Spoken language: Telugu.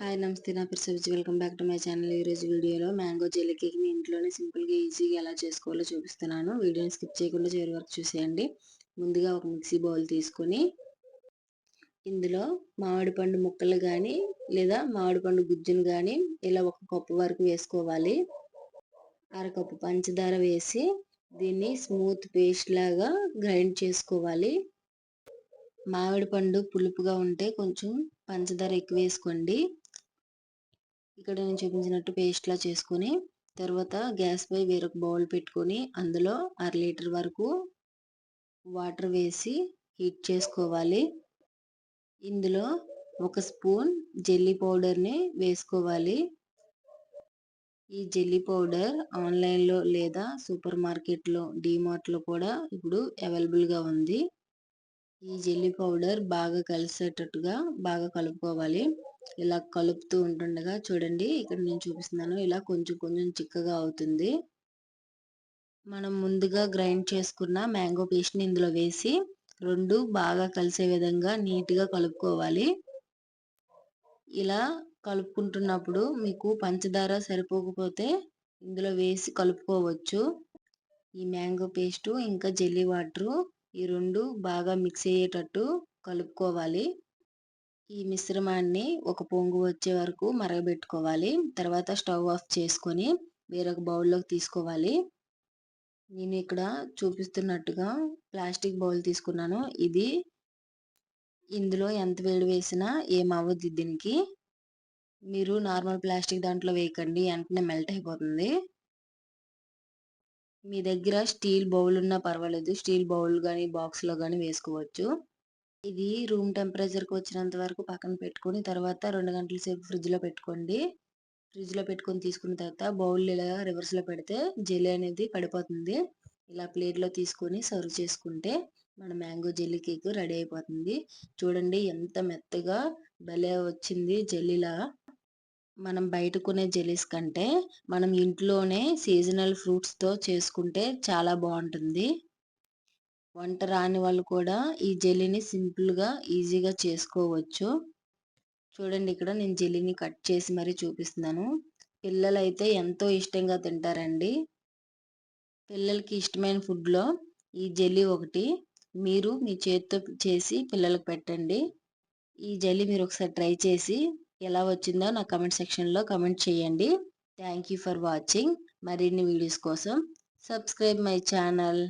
హాయ్ నమస్తే నా పేరు సవిజ్. Welcome back to my channel. ఈరోజు వీడియోలో మ్యాంగో జెల్లీ కేక్ని ఇంట్లోనే సింపుల్గా ఈజీగా ఎలా చేసుకోవాలో చూపిస్తున్నాను. వీడియోని స్కిప్ చేయకుండా చివరి వరకు చూసేయండి. ముందుగా ఒక మిక్సీ బౌల్ తీసుకొని ఇందులో మామిడి పండు ముక్కలు కానీ లేదా మామిడి పండు గుజ్జును కానీ ఇలా ఒక కప్పు వరకు వేసుకోవాలి. అరకప్పు పంచదార వేసి దీన్ని స్మూత్ పేస్ట్ లాగా గ్రైండ్ చేసుకోవాలి. మామిడి పండు పులుపుగా ఉంటే కొంచెం పంచదార ఎక్కువ వేసుకోండి. ఇక్కడ నేను చూపించినట్టు పేస్ట్లా చేసుకొని తర్వాత గ్యాస్ పై వేరొక బౌల్ పెట్టుకొని అందులో అర లీటర్ వరకు వాటర్ వేసి హీట్ చేసుకోవాలి. ఇందులో ఒక స్పూన్ జెల్లీ పౌడర్ని వేసుకోవాలి. ఈ జెల్లీ పౌడర్ ఆన్లైన్లో లేదా సూపర్ మార్కెట్లో డీమార్ట్లో కూడా ఇప్పుడు అవైలబుల్గా ఉంది. ఈ జెల్లీ పౌడర్ బాగా కలిసేటట్టుగా బాగా కలుపుకోవాలి. ఇలా కలుపుతూ ఉంటుండగా చూడండి ఇక్కడ నేను చూపిస్తున్నాను. ఇలా కొంచెం కొంచెం చిక్కగా అవుతుంది. మనం ముందుగా గ్రైండ్ చేసుకున్న మ్యాంగో పేస్ట్ని ఇందులో వేసి రెండు బాగా కలిసే విధంగా నీట్గా కలుపుకోవాలి. ఇలా కలుపుకుంటున్నప్పుడు మీకు పంచదార సరిపోకపోతే ఇందులో వేసి కలుపుకోవచ్చు. ఈ మ్యాంగో పేస్టు ఇంకా జెల్లీ వాటరు ఈ రెండు బాగా మిక్స్ అయ్యేటట్టు కలుపుకోవాలి. ఈ మిశ్రమాన్ని ఒక పొంగు వచ్చే వరకు మరగబెట్టుకోవాలి. తర్వాత స్టవ్ ఆఫ్ చేసుకొని వేరొక బౌల్లోకి తీసుకోవాలి. నేను ఇక్కడ చూపిస్తున్నట్టుగా ప్లాస్టిక్ బౌల్ తీసుకున్నాను. ఇది ఇందులో ఎంత వేడి వేసినా ఏమవ్వద్దు దీనికి. మీరు నార్మల్ ప్లాస్టిక్ దాంట్లో వేయకండి. వెంటనే మెల్ట్ అయిపోతుంది. మీ దగ్గర స్టీల్ బౌల్ ఉన్నా పర్వాలేదు. స్టీల్ బౌల్ కానీ బాక్స్లో కానీ వేసుకోవచ్చు. ఇది రూమ్ టెంపరేచర్కి వచ్చినంత వరకు పక్కన పెట్టుకొని తర్వాత రెండు గంటల సేపు ఫ్రిడ్జ్లో పెట్టుకోండి. ఫ్రిడ్జ్లో పెట్టుకొని తీసుకున్న తర్వాత బౌల్ ఇలా రివర్స్లో పెడితే జెల్లీ అనేది పడిపోతుంది. ఇలా ప్లేట్లో తీసుకొని సర్వ్ చేసుకుంటే మన మ్యాంగో జెల్లీ కేక్ రెడీ అయిపోతుంది. చూడండి ఎంత మెత్తగా భలే వచ్చింది జెల్లీలా. మనం బయట కొనే జెల్లీస్ కంటే మనం ఇంట్లోనే సీజనల్ ఫ్రూట్స్తో చేసుకుంటే చాలా బాగుంటుంది. వంట రాని వాళ్ళు కూడా ఈ జెల్లీని సింపుల్గా ఈజీగా చేసుకోవచ్చు. చూడండి ఇక్కడ నేను జెల్లీని కట్ చేసి మరీ చూపిస్తున్నాను. పిల్లలు అయితే ఎంతో ఇష్టంగా తింటారండి. పిల్లలకి ఇష్టమైన ఫుడ్లో ఈ జెల్లీ ఒకటి మీరు మీ చేతితో చేసి పిల్లలకు పెట్టండి. ఈ జెల్లీ మీరు ఒకసారి ట్రై చేసి ఎలా వచ్చిందో నా కమెంట్ సెక్షన్లో కమెంట్ చేయండి. Thank you for watching. మరిన్ని వీడియోస్ కోసం సబ్స్క్రైబ్ మై ఛానల్.